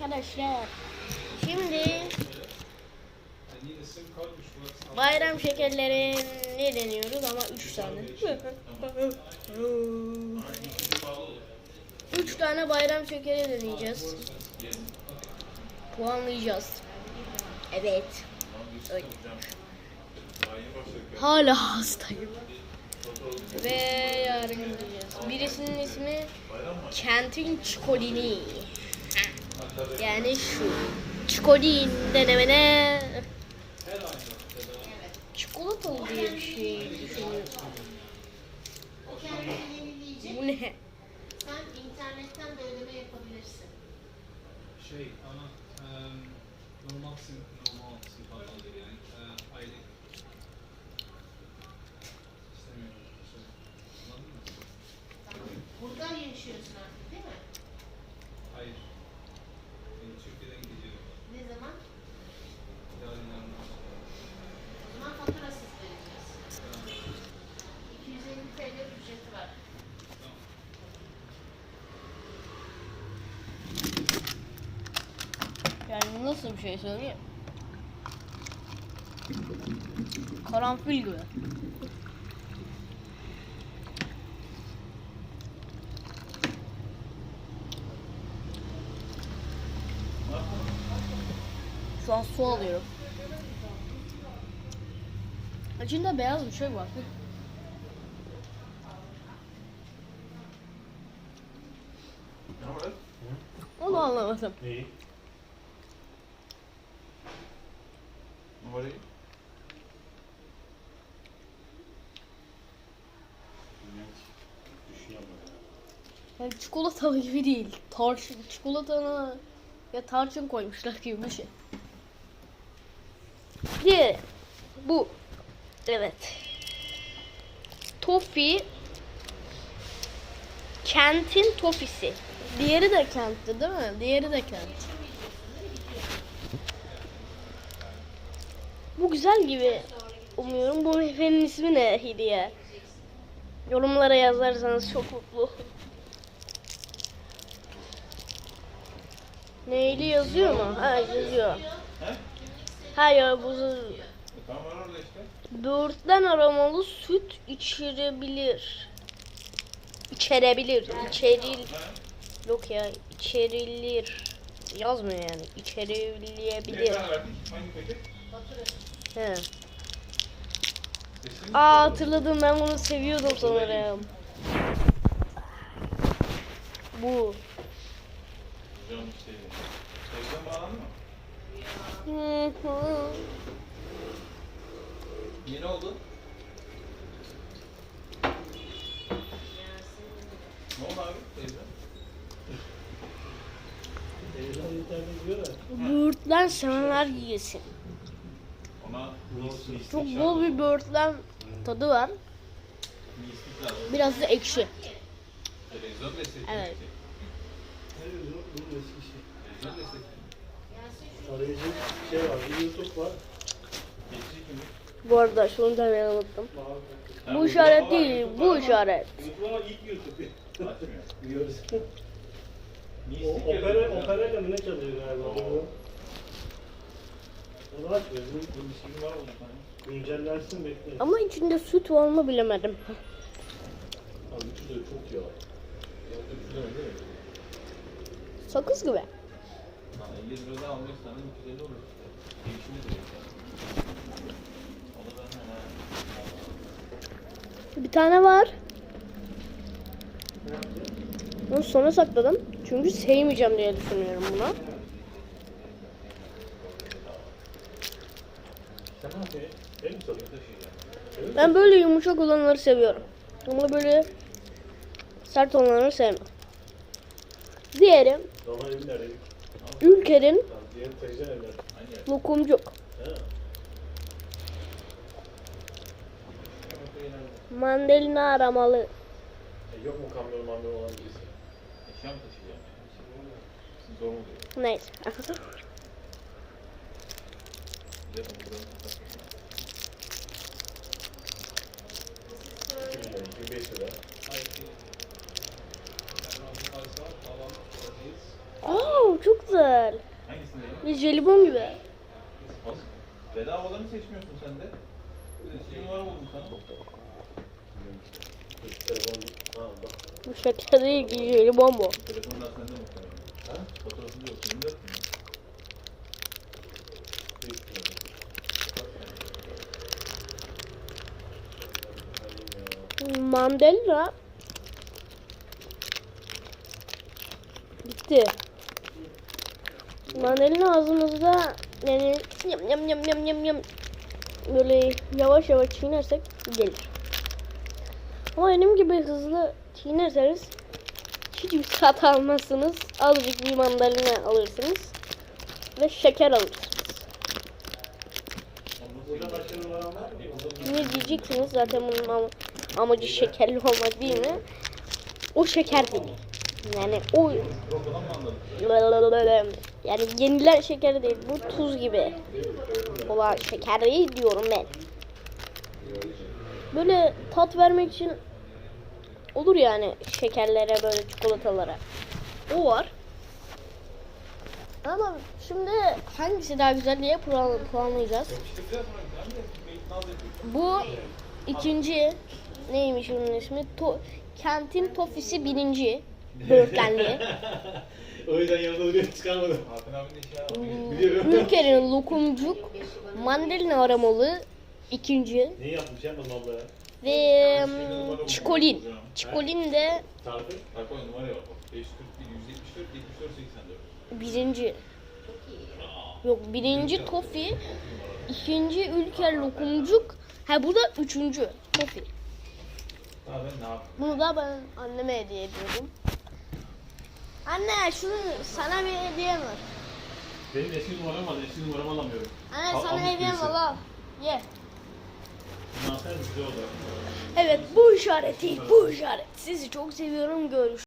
arkadaşlar. Şimdi bayram şekerlerini deniyoruz ama 3 tane. 3 tane bayram şekeri deneyeceğiz. Puanlayacağız. Evet. Hala hastayım. Ve yarın gideceğiz. Birisinin ismi Kentin Çikolini. Yani şu. Çikolin denemene. Çikolatalı diye bir şey düşünüyorum. Bu ne? Sen internetten de ödeme yapabilirsin. Şey ama eee normal sim, normal sim kartı yani eee aylık istemiyorum. Şey, anladın mı? Burada yaşıyorsun artık değil mi? Hayır. Ben Türkiye'den gidiyorum. Ne zaman? Yarın yarın. O zaman faturasız vereceğiz. 250 TL ücreti var. Yani nasıl bir şey söyleyeyim? Karanfil gibi. Şu an su alıyorum. İçinde beyaz bir şey var. Onu anlamadım. Neyi? Düşünüyorum. Yani çikolatalı gibi değil. Tarçın, çikolatana ya tarçın koymuşlar gibi bir şey. Diğeri. Bu. Evet. Tofi. Kentin tofisi. Diğeri de kentti değil mi? Diğeri de kent. Bu güzel gibi. Umuyorum bu efenin ismi ne Hidiye? Yorumlara yazarsanız çok mutlu. Neyli yazıyor mu? Ha yazıyor. Hayır bu böğürtlen aromalı süt içirebilir. İçerebilir. İçeril. Yok ya içerilir. Yazmıyor yani. İçerilebilir. He. Aa hatırladım ben bunu seviyordum sanırım. Bu. Hı. Yeni oldu. Ne oldu abi? Televizyon. Televizyon internet diyor da. Böğürtlen sevenler yiyesin. Çok bol bir böğürtlen tadı var. Biraz da ekşi. Evet. Arayıcı. Bu arada şunu da ben unuttum. Bu işaret değil, bu işaret. YouTube ama ilk YouTube. Biliyoruz. operayla mı ne çalıyor galiba? Açmıyor. Bu miskin var orada. Güncellensin bekleyin. Ama içinde süt var mı bilemedim. Abi de çok ya. Sakız gibi. Ha, 50 liradan almak sana 250 olur. Değişimi de yok. Bir tane var. Onu sona sakladım. Çünkü sevmeyeceğim diye düşünüyorum buna. Sen ne yapıyorsun? El mi salıyorsun? Ben böyle yumuşak olanları seviyorum. Ama böyle sert olanları sevmem. Diğeri? Ülker'in lokumcuk. Mandalina aramalı. E, yok mu kamyon mamyon olan birisi? Eşya mı taşıyacağım? Neyse. Aa çok güzel. Bir jelibon gibi. Bedavalarını seçmiyorsun sen de. Bir numara buldum sana. Bak. Bu şeker değil ki jelibon bu. Telefonlar sende muhtemelen. Ha? Yok. 24 mi? Mandalina bitti. Mandalina ağzımızda yani yam yam yam yam yam yam böyle yavaş yavaş çiğnersek gelir. Ama benim gibi hızlı çiğnerseniz hiçbir tat almazsınız. Azıcık bir mandalina alırsınız ve şeker alırsınız. Ne diyeceksiniz zaten bunun amacı şekerli olmak değil mi? O şeker değil. Yani o yani yenilen şeker değil. Bu tuz gibi olan şeker değil diyorum ben. Böyle tat vermek için olur yani şekerlere böyle çikolatalara. O var. Ama şimdi hangisi daha güzel diye puan, puanlayacağız. Bu ikinci neymiş bunun ismi? To Kentin Tofisi birinci. Böğürtlenli. o yüzden çıkarmadım. Hakan abinin de şey Hmm. var. Biliyorum. Ülkenin lokumcuk mandalina aramalı ikinci. Neyi yapmış yapmadım abla ya? Ve mm, çikolin. Çikolin de Tarif'i? Bak o numara yok. 541, 174, 74, 84. birinci. Yok birinci tofi. ikinci ülke lokumcuk. Ha bu da üçüncü tofi. Daha ben ne yapayım? Bunu da ben anneme hediye ediyorum. Anne şunu sana bir hediyem var. Benim eski numaram var. Eski numaramı alamıyorum. Anne Al- sana almış hediyem birisi. var al. Ye. Bundan sonra güzel oldu. Evet bu işareti bu işaret. Sizi çok seviyorum görüş.